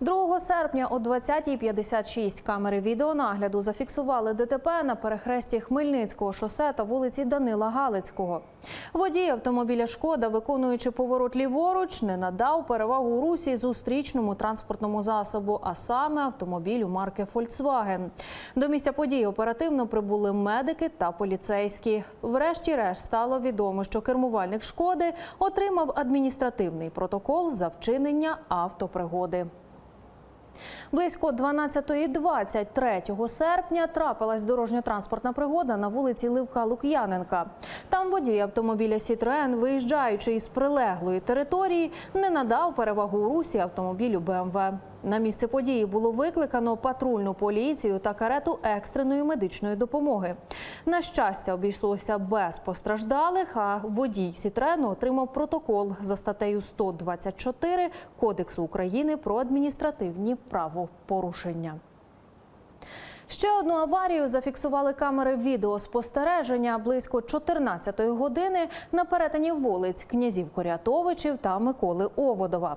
2 серпня о 20.56 камери відеонагляду зафіксували ДТП на перехресті Хмельницького шосе та вулиці Данила Галицького. Водій автомобіля Шкода, виконуючи поворот ліворуч, не надав перевагу русі зустрічному транспортному засобу, а саме автомобілю марки Volkswagen. До місця події оперативно прибули медики та поліцейські. Врешті-решт стало відомо, що кермувальник Шкоди отримав адміністративний протокол за вчинення автопригоди. Близько 12.20 3 серпня трапилась дорожньо-транспортна пригода на вулиці Ливка Лук'яненка. Там водій автомобіля Citroen, виїжджаючи із прилеглої території, не надав перевагу у русі автомобілю БМВ. На місце події було викликано патрульну поліцію та карету екстреної медичної допомоги. На щастя, обійшлося без постраждалих, а водій Сітрену отримав протокол за статтею 124 Кодексу України про адміністративні правопорушення. Ще одну аварію зафіксували камери відеоспостереження близько 14-ї години на перетині вулиць князів Корятовичів та Миколи Оводова.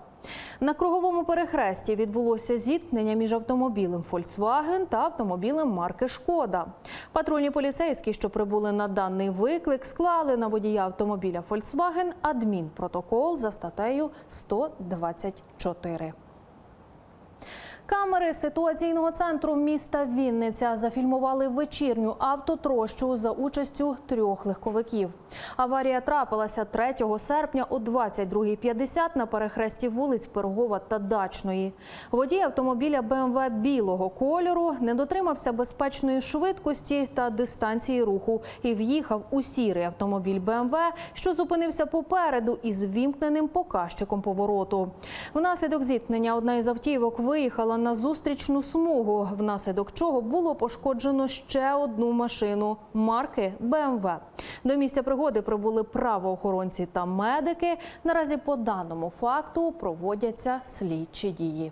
На круговому перехресті відбулося зіткнення між автомобілем Volkswagen та автомобілем марки Шкода. Патрульні поліцейські, що прибули на даний виклик, склали на водія автомобіля Volkswagen адмінпротокол за статтею 124. Камери ситуаційного центру міста Вінниця зафільмували вечірню автотрощу за участю трьох легковиків. Аварія трапилася 3 серпня о 22.50 на перехресті вулиць Пирогова та Дачної. Водій автомобіля БМВ білого кольору не дотримався безпечної швидкості та дистанції руху і в'їхав у сірий автомобіль БМВ, що зупинився попереду із вімкненим показчиком повороту. Внаслідок зіткнення одна із автівок виїхала на зустрічну смугу, внаслідок чого було пошкоджено ще одну машину марки БМВ. До місця пригоди прибули правоохоронці та медики. Наразі по даному факту проводяться слідчі дії.